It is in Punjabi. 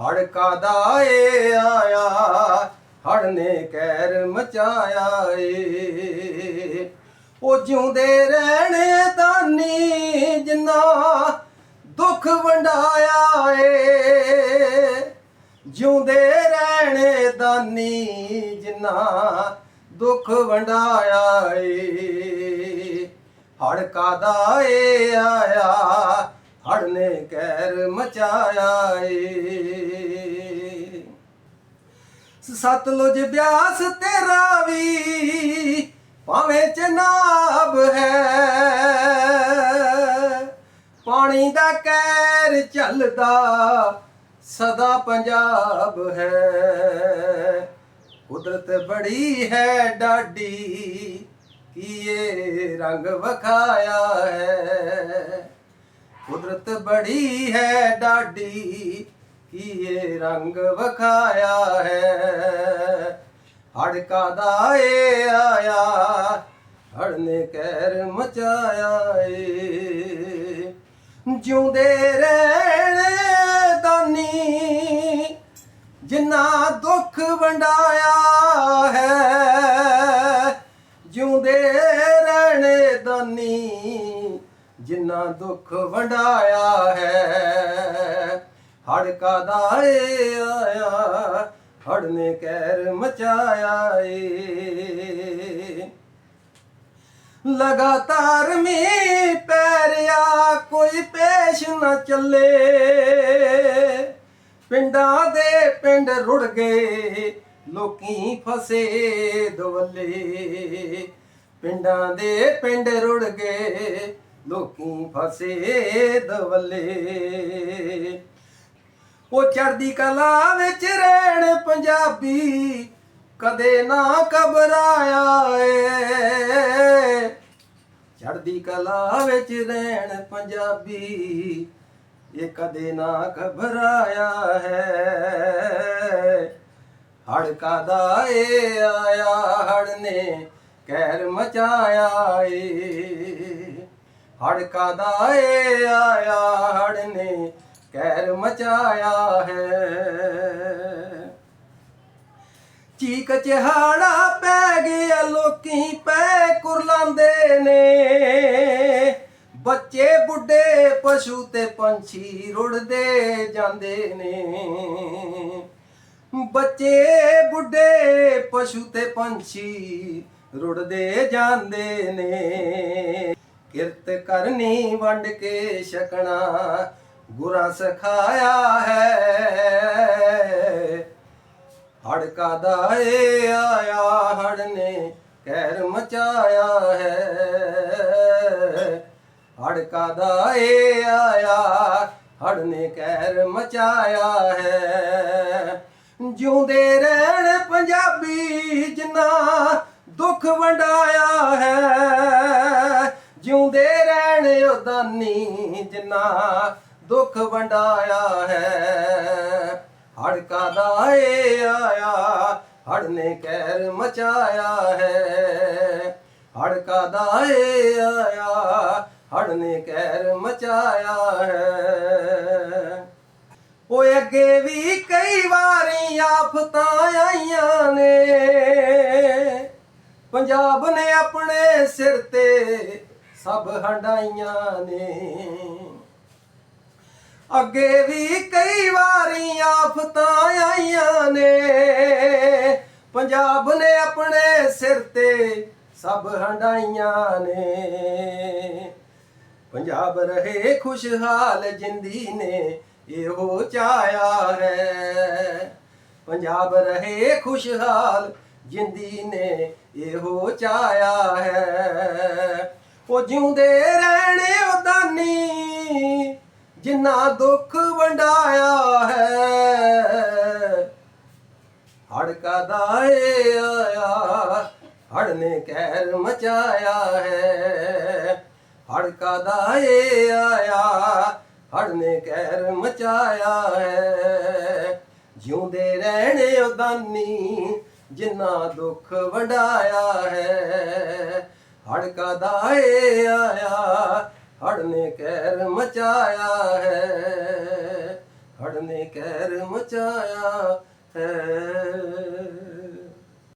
ਹੜ ਕਾਦਾ ਏ ਆਇਆ? ਹੜ ਨੇ ਕਹਿਰ ਮਚਾਇਆ ਏ। ਉਹ ਜਿਉਂਦੇ ਰਹਿਣੇ ਦਾਨੀ ਜਿੰਨਾ ਦੁੱਖ ਵੰਡਾਇਆ ਏ। ਜਿਉਂਦੇ ਰਹਿਣੇ ਦਾਨੀ ਜਿੰਨਾ ਦੁੱਖ ਵੰਡਾਇਆ ਏ। ਹੜ ਕਾਦਾ ਏ ਆਇਆ? ਹੜ ਨੇ ਕਹਿਰ ਮਚਾਇਆ ਏ। ਸਤਲੁਜ ਬਿਆਸ ਤੇਰਾ ਵੀ ਭਾਵੇਂ ਚਨਾਬ ਹੈ। ਪਾਣੀ ਦਾ ਕਹਿਰ ਚੱਲਦਾ ਸਦਾ ਪੰਜਾਬ ਹੈ। ਕੁਦਰਤ ਬੜੀ ਹੈ ਡਾਡੀ ਕੀਏ ਰੰਗ ਵਖਾਇਆ ਹੈ। ਕੁਦਰਤ ਬੜੀ ਹੈ ਡਾਡੀ ਕੀਏ ਰੰਗ ਵਖਾਇਆ ਹੈ? ਹੜਕਾ ਦਾ ਏ ਆਇਆ ਹੜ ਨੇ ਕਹਿਰ ਮਚਾਇਆ ਏ। ਜਿਉਂਦੇ ਰਹਿਣ ਦਾਨੀ, ਜਿੰਨਾ ਦੁੱਖ ਵੰਡਾਇਆ ਹੈ। ਜਿਉਂਦੇ ਰਹਿਣੇ ਦਾਨੀ, ਜਿੰਨਾ ਦੁੱਖ ਵੰਡਾਇਆ ਹੈ। ਹੜ ਕਾਦਾ ਏ ਆਇਆ, ਹੜ ਨੇ ਕਹਿਰ ਮਚਾਇਆ ਏ। ਲਗਾਤਾਰ ਮੀਂਹ ਪੈਰਿਆ ਕੋਈ ਪੇਸ਼ ਨਾ ਚੱਲੇ। ਪਿੰਡਾਂ ਦੇ ਪਿੰਡ ਰੁੜ ਗਏ, ਲੋਕੀ ਫਸੇ ਦਵੱਲੇ। ਪਿੰਡਾਂ ਦੇ ਪਿੰਡ ਰੁੜ ਗਏ, ਲੋਕੀ ਫਸੇ ਦਵੱਲੇ। ਉਹ ਚੜਦੀ ਕਲਾ ਵਿੱਚ ਰਹਿਣ ਪੰਜਾਬੀ, ਕਦੇ ਨਾ ਘਬਰਾਇਆ ਏ। ਚੜਦੀ ਕਲਾ ਵਿੱਚ ਰਹਿਣ ਪੰਜਾਬੀ, ਇਹ ਕਦੇ ਨਾ ਘਬਰਾਇਆ ਹੈ। ਹੜਕਾ ਦਾ ਏ ਆਇਆ ਹੜ ਨੇ ਕਹਿਰ ਮਚਾਇਆ ਏ। ਹੜਕਾ ਦਾ ਏ ਆਇਆ ਹੜ ਨੇ ਕਹਿਰ ਮਚਾਇਆ ਹੈ। ਚੀਕ ਚਹਾੜਾ ਪੈ ਗਿਆ, ਲੋਕੀ ਪੈ ਕੁਰਲਾਂਦੇ ਨੇ। ਬੱਚੇ, ਬੁੱਢੇ, ਪਸ਼ੂ ਤੇ ਪੰਛੀ ਰੁੜਦੇ ਜਾਂਦੇ ਨੇ। ਬੱਚੇ, ਬੁੱਢੇ, ਪਸ਼ੂ ਤੇ ਪੰਛੀ ਰੁੜਦੇ ਜਾਂਦੇ ਨੇ। ਕਿਰਤ ਕਰਨੀ ਵੰਡ ਕੇ ਛਕਣਾ ਗੁਰਾਂ ਸਖਾਇਆ ਹੈ। ਹੜਕਾ ਕਾਦਾ ਆਇਆ, ਹੜ ਨੇ ਕਹਿਰ ਮਚਾਇਆ ਹੈ। ਹੜਕਾ ਕਾਦਾ ਏ ਆਇਆ, ਹੜ ਨੇ ਕਹਿਰ ਮਚਾਇਆ ਹੈ। ਜਿਉਂਦੇ ਰਹਿਣ ਪੰਜਾਬੀ ਜਿੰਨਾ ਦੁੱਖ ਵੰਡਾਇਆ ਹੈ। ਜਿਉਂਦੇ ਰਹਿਣ ਉਦਾਨੀ ਜਿੰਨਾ ਦੁੱਖ ਵੰਡਾਇਆ ਹੈ। ਹੜ ਕਾਦਾ ਏ ਆਇਆ, ਹੜ ਨੇ ਕਹਿਰ ਮਚਾਇਆ ਹੈ। ਹੜ ਕਾਦਾ ਏ ਆਇਆ, ਹੜ ਨੇ ਕਹਿਰ ਮਚਾਇਆ ਹੈ। ਓਏ ਅੱਗੇ ਵੀ ਕਈ ਵਾਰੀ ਆਫਤਾਂ ਆਈਆਂ ਨੇ। ਪੰਜਾਬ ਨੇ ਆਪਣੇ ਸਿਰ ਤੇ ਸਭ ਹੰਡਾਈਆਂ ਨੇ। ਅੱਗੇ ਵੀ ਕਈ ਵਾਰੀ ਆਫਤਾਂ ਆਈਆਂ ਨੇ। ਪੰਜਾਬ ਨੇ ਆਪਣੇ ਸਿਰ ਤੇ ਸਭ ਹੰਡਾਈਆਂ ਨੇ। ਪੰਜਾਬ ਰਹੇ ਖੁਸ਼ਹਾਲ ਜਿੰਦੀ ਨੇ, ਇਹੋ ਚਾਇਆ ਹੈ। ਪੰਜਾਬ ਰਹੇ ਖੁਸ਼ਹਾਲ ਜਿੰਦੀ ਨੇ, ਇਹੋ ਚਾਇਆ ਹੈ। ਉਹ ਜਿਉਂਦੇ ਰਹਿਣੇ ਉਹ ਦਾਨੀ ਜਿੰਨਾ ਦੁੱਖ ਵੰਡਾਇਆ ਹੈ। ਹੜ ਕਾਦਾ ਏ ਆਇਆ, ਹੜ ਨੇ ਕਹਿਰ ਮਚਾਇਆ ਹੈ। ਹੜ ਕਾਦਾ ਏ ਆਇਆ, ਹੜ ਨੇ ਕਹਿਰ ਮਚਾਇਆ ਹੈ। ਜਿਉਂਦੇ ਰਹਿਣੇ ਉਦਾਨੀ ਜਿੰਨਾ ਦੁੱਖ ਵੰਡਾਇਆ ਹੈ। ਹੜ ਕਾਦਾ ਏ ਆਇਆ ਹੜ ਨੇ ਕਹਿਰ ਮਚਾਇਆ ਹੈ ਹੜ ਨੇ ਕਹਿਰ ਮਚਾਇਆ ਹੈ।